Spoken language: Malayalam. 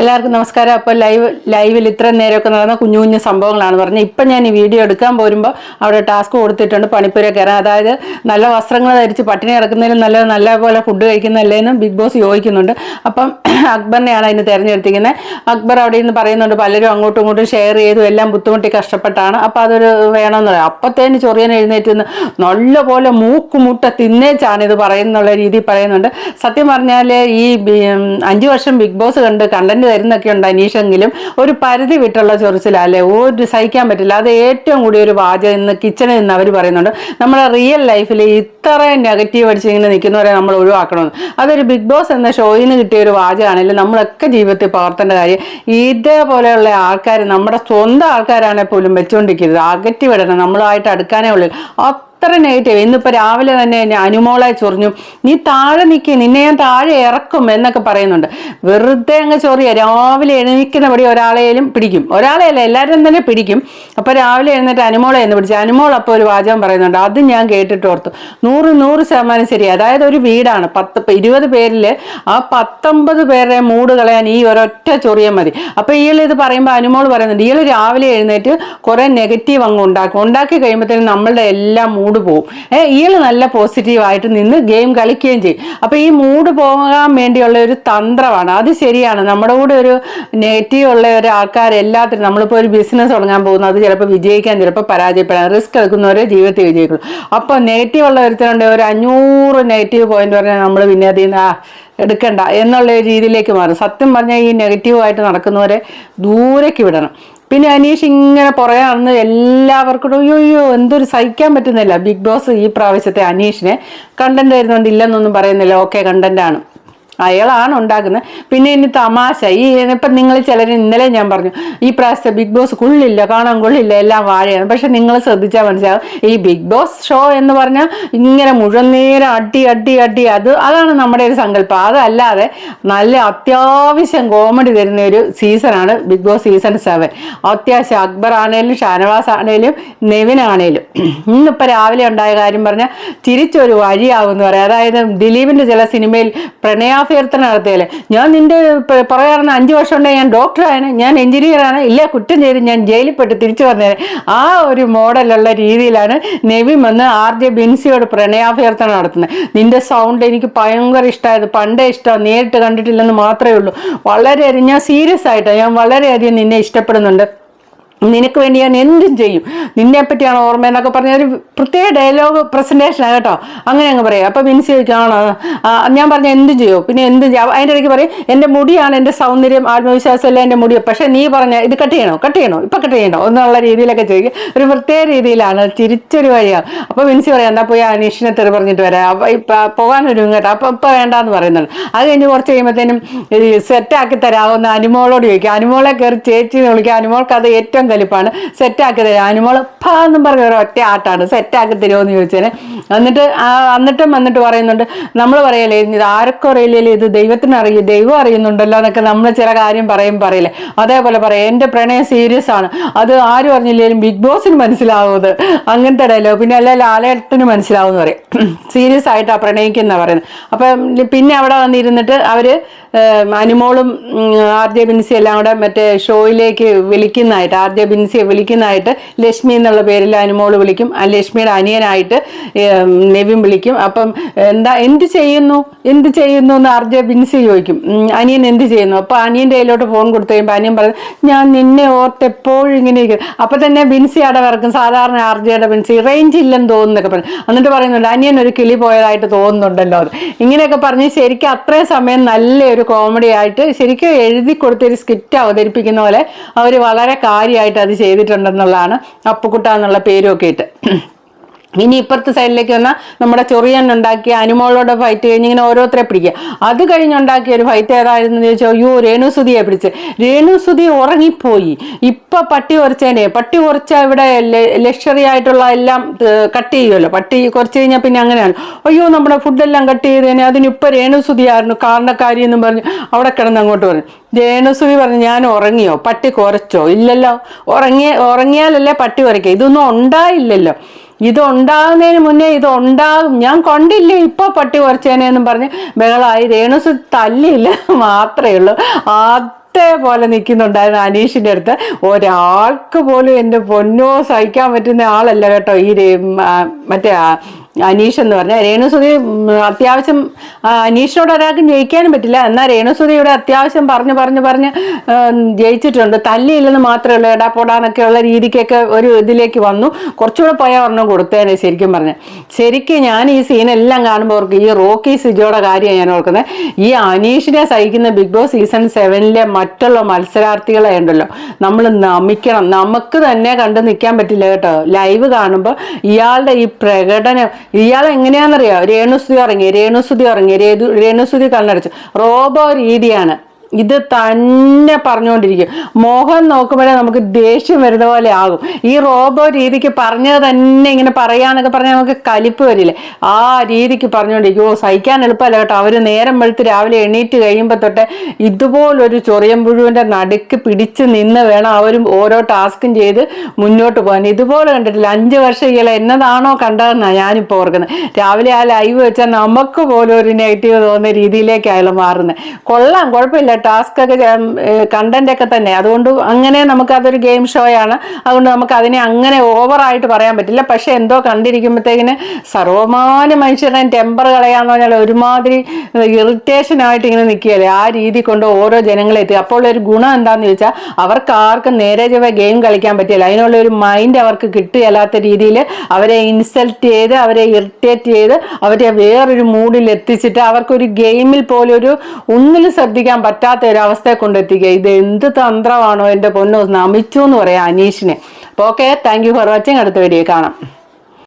എല്ലാവർക്കും നമസ്കാരം. അപ്പോൾ ലൈവ് ലൈവിൽ ഇത്രയും നേരമൊക്കെ നടന്ന കുഞ്ഞു കുഞ്ഞു സംഭവങ്ങളാണ് പറഞ്ഞത്. ഇപ്പം ഞാൻ ഈ വീഡിയോ എടുക്കാൻ പോരുമ്പോൾ അവിടെ ടാസ്ക് കൊടുത്തിട്ടുണ്ട് പണിപ്പുര കയറാൻ. അതായത് നല്ല വസ്ത്രങ്ങൾ ധരിച്ച് പട്ടിണി കിടക്കുന്നതിലും നല്ല നല്ല പോലെ ഫുഡ് കഴിക്കുന്നതല്ലേന്നും ബിഗ് ബോസ് യോജിക്കുന്നുണ്ട് അപ്പം അക്ബറിനെയാണ് അതിന് തിരഞ്ഞെടുത്തിരിക്കുന്നത്. അക്ബർ അവിടെ നിന്ന് പറയുന്നുണ്ട് പലരും അങ്ങോട്ടും ഇങ്ങോട്ടും ഷെയർ ചെയ്തു എല്ലാം ബുദ്ധിമുട്ടി കഷ്ടപ്പെട്ടാണ്. അപ്പോൾ അതൊരു വേണമെന്ന് പറയാം. അപ്പത്തേന് ചൊറിയൻ എഴുന്നേറ്റ് നിന്ന് നല്ലപോലെ മൂക്കുമുട്ട തിന്നേച്ചാണ് ഇത് പറയുന്നുള്ള രീതിയിൽ പറയുന്നുണ്ട്. സത്യം പറഞ്ഞാൽ ഈ അഞ്ച് വർഷം ബിഗ് ബോസ് കണ്ട് കണ്ടന്റ് തരുന്നൊക്കെ ഉണ്ട് അനീഷെങ്കിലും. ഒരു പരിധി വിട്ടുള്ള ചൊറിച്ചിലല്ലേ? ഒരു സഹിക്കാൻ പറ്റില്ല. അത് ഏറ്റവും കൂടി ഒരു വാചകം ഇന്ന് കിച്ചണിൽ നിന്ന് അവർ പറയുന്നുണ്ട്. നമ്മുടെ റിയൽ ലൈഫിൽ ഇത്രയും നെഗറ്റീവ് അടിച്ച് ഇങ്ങനെ നിൽക്കുന്നവരെ നമ്മൾ ഒഴിവാക്കണമെന്ന്. അതൊരു ബിഗ് ബോസ് എന്ന ഷോയിൽ നിന്ന് കിട്ടിയ ഒരു വാചകമാണെങ്കിലും നമ്മളൊക്കെ ജീവിതത്തിൽ പകർത്തേണ്ട കാര്യം. ഇതേപോലെയുള്ള ആൾക്കാർ നമ്മുടെ സ്വന്തം ആൾക്കാരാണെങ്കിൽ പോലും വെച്ചുകൊണ്ടിരിക്കരുത് അകറ്റി വിടണം നമ്മളായിട്ട് അടുക്കാനേ ഉള്ളൂ. അത്ര നെഗറ്റീവ് ഇന്നിപ്പോൾ രാവിലെ തന്നെ എന്നെ അനുമോളെ ചൊറിഞ്ഞു. നീ താഴെ നിൽക്കി നിന്നെ ഞാൻ താഴെ ഇറക്കും എന്നൊക്കെ പറയുന്നുണ്ട്. വെറുതെ അങ്ങ് ചൊറിയ. രാവിലെ എണീക്കുന്നപടി ഒരാളെയും പിടിക്കും. ഒരാളെയല്ല എല്ലാവരും തന്നെ പിടിക്കും. അപ്പോൾ രാവിലെ എഴുന്നേറ്റ് അനുമോളെ എന്ന് പിടിച്ചു. അനുമോൾ അപ്പോൾ ഒരു വാചകം പറയുന്നുണ്ട്. അത് ഞാൻ കേട്ടിട്ട് ഓർത്തു. നൂറ് നൂറ് ശതമാനം ശരി അതായത് ഒരു വീടാണ്. പത്ത് ഇരുപത് പേരിൽ ആ പത്തൊമ്പത് പേരുടെ മൂട് കളയാൻ ഈ ഒരൊറ്റ ചൊറിയ മതി. അപ്പോൾ ഇയാൾ ഇത് പറയുമ്പോൾ അനുമോൾ പറയുന്നുണ്ട് ഇയാൾ രാവിലെ എഴുന്നേറ്റ് കുറേ നെഗറ്റീവ് അങ്ങ് ഉണ്ടാക്കും. ഉണ്ടാക്കി കഴിയുമ്പോഴത്തേനും നമ്മളുടെ എല്ലാം പോകും ഏഹ് ഇയാൾ നല്ല പോസിറ്റീവായിട്ട് നിന്ന് ഗെയിം കളിക്കുകയും ചെയ്യും. അപ്പോൾ ഈ മൂഡ് പോകാൻ വേണ്ടിയുള്ള ഒരു തന്ത്രമാണ്. അത് ശരിയാണ്. നമ്മുടെ കൂടെ ഒരു നെഗറ്റീവ് ഉള്ള ഒരു ആൾക്കാർ എല്ലാത്തിനും നമ്മളിപ്പോൾ ഒരു ബിസിനസ് തുടങ്ങാൻ പോകുന്നു. അത് ചിലപ്പോൾ വിജയിക്കാൻ ചിലപ്പോൾ പരാജയപ്പെടാൻ റിസ്ക് എടുക്കുന്നവരെ ജീവിതത്തിൽ വിജയിക്കുള്ളൂ. അപ്പോൾ നെഗറ്റീവ് ഉള്ള ഒരുത്തരുണ്ട്. ഒരു അഞ്ഞൂറ് നെഗറ്റീവ് പോയിന്റ് പറഞ്ഞാൽ നമ്മൾ പിന്നെ അതിൽ നിന്ന് എടുക്കണ്ട എന്നുള്ള രീതിയിലേക്ക് മാറും. സത്യം പറഞ്ഞാൽ ഈ നെഗറ്റീവായിട്ട് നടക്കുന്നവരെ ദൂരേക്ക് വിടണം. പിന്നെ അനീഷ് ഇങ്ങനെ പുറകെ നടന്ന് എല്ലാവർക്കും അയ്യോ എന്തൊരു സഹിക്കാൻ പറ്റുന്നില്ല. ബിഗ് ബോസ് ഈ പ്രാവശ്യത്തെ അനീഷിനെ. കണ്ടന്റ് വരുന്നുണ്ട് ഇല്ലെന്നൊന്നും പറയുന്നില്ല. ഓക്കെ കണ്ടന്റ് ആണ്. അയാളാണ് ഉണ്ടാക്കുന്നത് പിന്നെ ഇനി തമാശ. ഈ ഇപ്പം നിങ്ങൾ ചിലർ ഇന്നലെ ഞാൻ പറഞ്ഞു ഈ പ്രാവശ്യത്തെ ബിഗ് ബോസ് കൊള്ളില്ല കാണാൻ കൊള്ളില്ല എല്ലാം വാഴയാണ്. പക്ഷെ നിങ്ങൾ ശ്രദ്ധിച്ചാൽ മനസ്സിലാവും ഈ ബിഗ് ബോസ് ഷോ എന്ന് പറഞ്ഞാൽ ഇങ്ങനെ മുഴുവൻ നേരം അടി അടി അടി. അത് അതാണ് നമ്മുടെ ഒരു സങ്കല്പം. അതല്ലാതെ നല്ല അത്യാവശ്യം കോമഡി തരുന്ന ഒരു സീസണാണ് ബിഗ് ബോസ് സീസൺ സെവൻ. അത്യാവശ്യം അക്ബർ ആണേലും ഷാനവാസ് ആണേലും നെവിൻ ആണേലും. ഇന്നിപ്പോൾ രാവിലെ ഉണ്ടായ കാര്യം പറഞ്ഞാൽ തിരിച്ചൊരു വഴിയാകുമെന്ന് പറയാം. അതായത് ദിലീപിന്റെ ചില സിനിമയിൽ പ്രണയാഭ്യർത്ഥന നടത്തിയാലേ ഞാൻ നിന്റെ പറയാറുന്ന അഞ്ച് വർഷം കൊണ്ട് ഞാൻ ഡോക്ടറാണ് ഞാൻ എഞ്ചിനീയറാണ് ഇല്ല കുറ്റം ചെയ്ത് ഞാൻ ജയിലിൽ പെട്ട് തിരിച്ചു വന്നേനെ. ആ ഒരു മോഡലുള്ള രീതിയിലാണ് നെവിൻ വന്ന് ആർ ജെ ബിൻസിയോട് പ്രണയാഭ്യർത്ഥന നടത്തുന്നത്. നിന്റെ സൗണ്ട് എനിക്ക് ഭയങ്കര ഇഷ്ടമായത് പണ്ടേ ഇഷ്ടമാണ് നേരിട്ട് കണ്ടിട്ടില്ലെന്ന് മാത്രമേ ഉള്ളൂ. വളരെയധികം ഞാൻ സീരിയസ് ആയിട്ടാണ് ഞാൻ വളരെയധികം നിന്നെ ഇഷ്ടപ്പെടുന്നുണ്ട്. നിനക്ക് വേണ്ടി ഞാൻ എന്തും ചെയ്യും. നിന്നെ പറ്റിയാണ് ഓർമ്മ എന്നൊക്കെ പറഞ്ഞ ഒരു പ്രത്യേക ഡയലോഗ് പ്രസന്റേഷനാണ് കേട്ടോ. അങ്ങനെ അങ്ങ് പറയാം. അപ്പം മിൻസി ചോദിക്കുകയാണോ ഞാൻ പറഞ്ഞ എന്തും ചെയ്യും. പിന്നെ എന്തും ചെയ്യാം. അതിന്റെ ഇടയ്ക്ക് പറയും എന്റെ മുടിയാണ് എന്റെ സൗന്ദര്യം ആത്മവിശ്വാസം എല്ലാം എന്റെ മുടിയോ പക്ഷേ നീ പറഞ്ഞ ഇത് കട്ട് ചെയ്യണോ? കട്ട് ചെയ്യണോ? ഇപ്പം കട്ട് ചെയ്യണോ എന്നുള്ള രീതിയിലൊക്കെ ചോദിക്കുക ഒരു പ്രത്യേക രീതിയിലാണ് തിരിച്ചൊരു വഴിയാണ്. അപ്പോൾ മിൻസി പറയാം എന്നാൽ പോയി അനീഷിനെ തെറി പറഞ്ഞിട്ട് വരാം. അപ്പം ഇപ്പം പോകാനൊരു കേട്ടോ. അപ്പം ഇപ്പം വേണ്ടാന്ന് പറയുന്നുണ്ട്. അത് കഴിഞ്ഞ് കുറച്ച് കഴിയുമ്പോഴത്തേനും സെറ്റാക്കി തരാവുന്ന അനുമോളോട് ചോദിക്കുക അനുമോളെ കയറി ചേച്ചി വിളിക്കുക അനുമോൾക്ക് അത് ഏറ്റവും കലിപ്പാണ്. സെറ്റാക്കി തരാം അനുമോൾ പാന്നും പറഞ്ഞ ഒരു ഒറ്റ ആട്ടാണ്. സെറ്റാക്കി തരുമോ എന്ന് ചോദിച്ചേനെ എന്നിട്ട് ആ- എന്നിട്ടും വന്നിട്ട് പറയുന്നുണ്ട്. നമ്മൾ പറയല്ലേ ഇത് ആർക്കും അറിയില്ലല്ലേ ഇത് ദൈവത്തിന് അറിയും ദൈവം അറിയുന്നുണ്ടല്ലോ എന്നൊക്കെ നമ്മൾ ചില കാര്യം പറയും പറയില്ലേ. അതേപോലെ പറയാം എന്റെ പ്രണയം സീരിയസ് ആണ്. അത് ആരും അറിഞ്ഞില്ലെങ്കിലും ബിഗ് ബോസിന് മനസ്സിലാവുന്നത് അങ്ങനത്തെ ഡയലോഗ് പിന്നെ അല്ല ലാലയത്തിന് മനസ്സിലാവും എന്ന് പറയും. സീരിയസ് ആയിട്ടാണ് പ്രണയിക്കുന്ന പറയുന്നത്. അപ്പം പിന്നെ അവിടെ വന്നിരുന്നിട്ട് അവർ അനുമോളും ആർ ജെ ബിൻസി എല്ലാം കൂടെ മറ്റേ ഷോയിലേക്ക് വിളിക്കുന്നതായിട്ട് ആർ ജെ ബിൻസിയെ വിളിക്കുന്നതായിട്ട് ലക്ഷ്മി എന്നുള്ള പേരിൽ അനുമോൾ വിളിക്കും. ആ ലക്ഷ്മിയുടെ അനിയനായിട്ട് നെവിൻ വിളിക്കും. അപ്പം എന്താ എന്ത് ചെയ്യുന്നു? എന്ത് ചെയ്യുന്നു എന്ന് ആർ ജെ ബിൻസി ചോദിക്കും. അനിയൻ എന്ത് ചെയ്യുന്നു? അപ്പോൾ അനിയന്റെ കയ്യിലോട്ട് ഫോൺ കൊടുത്തു കഴിയുമ്പോൾ അനിയൻ പറയും ഞാൻ നിന്നെ ഓർത്ത് എപ്പോഴും ഇങ്ങനെ ഇരിക്കും. അപ്പോൾ തന്നെ ബിൻസി അവിടെ വിറക്കും സാധാരണ ആർ ജെയുടെ ബിൻസി റേഞ്ച് ഇല്ലെന്ന് തോന്നുന്നൊക്കെ പറയും. എന്നിട്ട് പറയുന്നുണ്ട് അനിയൻ ഒരു കിളി പോയതായിട്ട് തോന്നുന്നുണ്ടല്ലോ അത് ഇങ്ങനെയൊക്കെ പറഞ്ഞ് ശരിക്കും അത്രയും സമയം നല്ലൊരു കോമഡി ആയിട്ട് ശരിക്കും എഴുതി കൊടുത്തൊരു സ്കിറ്റ് അവതരിപ്പിക്കുന്ന പോലെ അവർ വളരെ കാര്യമായിട്ട് അത് ചെയ്തിട്ടുണ്ടെന്നുള്ളതാണ് അപ്പുക്കുട്ട എന്നുള്ള പേരും ഒക്കെ ഇട്ട്. ഇനി ഇപ്പുറത്തെ സൈഡിലേക്ക് വന്നാൽ നമ്മുടെ ചൊറിയൻ ഉണ്ടാക്കിയ അനുമോളോട് ഫൈറ്റ് കഴിഞ്ഞ് ഇങ്ങനെ ഓരോരുത്തരെ പിടിക്കുക. അത് കഴിഞ്ഞുണ്ടാക്കിയ ഒരു ഫൈറ്റ് ഏതായിരുന്നു ചോദിച്ചോ അയ്യോ രേണുസുതിയെ പിടിച്ച്. രേണുസുതി ഉറങ്ങിപ്പോയി. ഇപ്പൊ പട്ടി കുറച്ചേനെ പട്ടി കുറച്ച ഇവിടെ ലക്ഷറി ആയിട്ടുള്ള എല്ലാം കട്ട് ചെയ്യുമല്ലോ പട്ടി കുറച്ച് കഴിഞ്ഞാൽ പിന്നെ അങ്ങനെയാണ്. അയ്യോ നമ്മുടെ ഫുഡെല്ലാം കട്ട് ചെയ്തേനെ അതിനിപ്പോൾ രേണുസുതിയായിരുന്നു കാരണക്കാരി എന്നും പറഞ്ഞ് അവിടെ കിടന്ന് അങ്ങോട്ട് പറഞ്ഞു. രേണുസുതി പറഞ്ഞു ഞാൻ ഉറങ്ങിയോ? പട്ടി കുറച്ചോ? ഇല്ലല്ലോ. ഉറങ്ങിയ ഉറങ്ങിയാലല്ലേ പട്ടി കുറയ്ക്കുക ഇതൊന്നും ഉണ്ടായില്ലല്ലോ. ഇത് ഉണ്ടാകുന്നതിന് മുന്നേ ഇത് ഉണ്ടാകും ഞാൻ കൊണ്ടില്ല ഇപ്പൊ പട്ടി കുറച്ചേനെന്നും പറഞ്ഞ്. ബഹളായി രേണുസ് തല്ലില്ല മാത്രമേ ഉള്ളൂ. ആ പോലെ നിൽക്കുന്നുണ്ടായിരുന്നു അനീഷിന്റെ അടുത്ത്. ഒരാൾക്ക് പോലും എന്റെ പൊന്നോ സഹിക്കാൻ പറ്റുന്ന ആളല്ല കേട്ടോ. ഈ മറ്റേ അനീഷ് എന്ന് പറഞ്ഞാൽ രേണുസുതി അത്യാവശ്യം അനീഷിനോട് ഒരാൾക്കും ജയിക്കാനും പറ്റില്ല. എന്നാൽ രേണുസുതിയുടെ അത്യാവശ്യം പറഞ്ഞു പറഞ്ഞു പറഞ്ഞ് ജയിച്ചിട്ടുണ്ട്. തല്ലിയില്ലെന്ന് മാത്രമേ ഉള്ളൂ എടാ പൊടാന്നൊക്കെയുള്ള രീതിക്കൊക്കെ ഒരു ഇതിലേക്ക് വന്നു. കുറച്ചുകൂടെ പോയാൽ ഒരെണ്ണം കൊടുത്തേനെ ശരിക്കും പറഞ്ഞു. ശരിക്കും ഞാൻ ഈ സീനെല്ലാം കാണുമ്പോൾ ഈ റോക്കി സിജോയുടെ കാര്യം ഞാൻ ഓർക്കുന്നത് ഈ അനീഷിനെ സഹിക്കുന്ന ബിഗ് ബോസ് സീസൺ സെവനിലെ മറ്റുള്ള മത്സരാർത്ഥികളെ ഉണ്ടല്ലോ. നമ്മൾ നമിക്കണം. നമുക്ക് തന്നെ കണ്ടു നിൽക്കാൻ പറ്റില്ല കേട്ടോ. ലൈവ് കാണുമ്പോൾ ഇയാളുടെ ഈ പ്രകടനം ഇയാൾ എങ്ങനെയാണെന്നറിയാം? രേണുസ്തുതി ഇറങ്ങി രേണുസ്തുതി ഇറങ്ങി രേതു രേണുസ്തുതി കണ്ണടച്ചു. റോബോ രീതിയാണ്. ഇത് തന്നെ പറഞ്ഞുകൊണ്ടിരിക്കും മോഹം നോക്കുമ്പോഴേ നമുക്ക് ദേഷ്യം വരുന്ന പോലെ ആകും. ഈ റോബോ രീതിക്ക് പറഞ്ഞത് തന്നെ ഇങ്ങനെ പറയാന്നൊക്കെ പറഞ്ഞാൽ നമുക്ക് കലിപ്പ് വരില്ലേ? ആ രീതിക്ക് പറഞ്ഞുകൊണ്ടിരിക്കും ഓ സഹിക്കാൻ എളുപ്പമല്ല കേട്ടോ. അവർ നേരം വെളുത്ത് രാവിലെ എണീറ്റ് കഴിയുമ്പോൾ തൊട്ട് ഇതുപോലൊരു ചൊറിയം പുഴുവിന്റെ നടുക്ക് പിടിച്ച് നിന്ന് വേണം അവരും ഓരോ ടാസ്കും ചെയ്ത് മുന്നോട്ട് പോകാൻ. ഇതുപോലെ കണ്ടിട്ടില്ല. അഞ്ച് വർഷം ഇയാൾ എന്നതാണോ കണ്ടതെന്നാണ് ഞാനിപ്പോൾ ഓർക്കുന്നത്. രാവിലെ ആ ലൈവ് വെച്ചാൽ നമുക്ക് പോലും ഒരു നെഗറ്റീവ് തോന്നുന്ന രീതിയിലേക്ക് അയാൾ മാറുന്നത് കൊള്ളാം കുഴപ്പമില്ല. ടാസ്ക് ഒക്കെ കണ്ടന്റ് ഒക്കെ തന്നെ. അതുകൊണ്ട് അങ്ങനെ നമുക്ക് അതൊരു ഗെയിം ഷോ ആണ്. അതുകൊണ്ട് നമുക്ക് അതിനെ അങ്ങനെ ഓവറായിട്ട് പറയാൻ പറ്റില്ല. പക്ഷെ എന്തോ കണ്ടിരിക്കുമ്പോഴത്തേക്കിന് സർവമാന മനുഷ്യരുടെ ടെമ്പർ കളയാന്ന് പറഞ്ഞാൽ ഒരുമാതിരി ഇറിറ്റേഷൻ ആയിട്ട് ഇങ്ങനെ നിൽക്കുകയല്ലേ ആ രീതി കൊണ്ട് ഓരോ ജനങ്ങളെ എത്തി അപ്പോൾ ഒരു ഗുണം എന്താന്ന് ചോദിച്ചാൽ അവർക്ക് ആർക്കും നേരെ ചൊവ്വ ഗെയിം കളിക്കാൻ പറ്റില്ല. അതിനുള്ള ഒരു മൈൻഡ് അവർക്ക് കിട്ടുകയല്ലാത്ത രീതിയിൽ അവരെ ഇൻസൾട്ട് ചെയ്ത് അവരെ ഇറിറ്റേറ്റ് ചെയ്ത് അവരെ വേറൊരു മൂഡിൽ എത്തിച്ചിട്ട് അവർക്കൊരു ഗെയിമിൽ പോലൊരു ഒന്നിലും ശ്രദ്ധിക്കാൻ പറ്റാത്ത ഒരു അവസ്ഥയെ കൊണ്ടെത്തിക്കുക ഇത് എന്ത് തന്ത്രമാണോ എന്റെ പൊന്നോ? നമിച്ചു എന്ന് പറയാം അനീഷിനെ. അപ്പോൾ okay thank you for watching അടുത്ത വീഡിയോ കാണാം.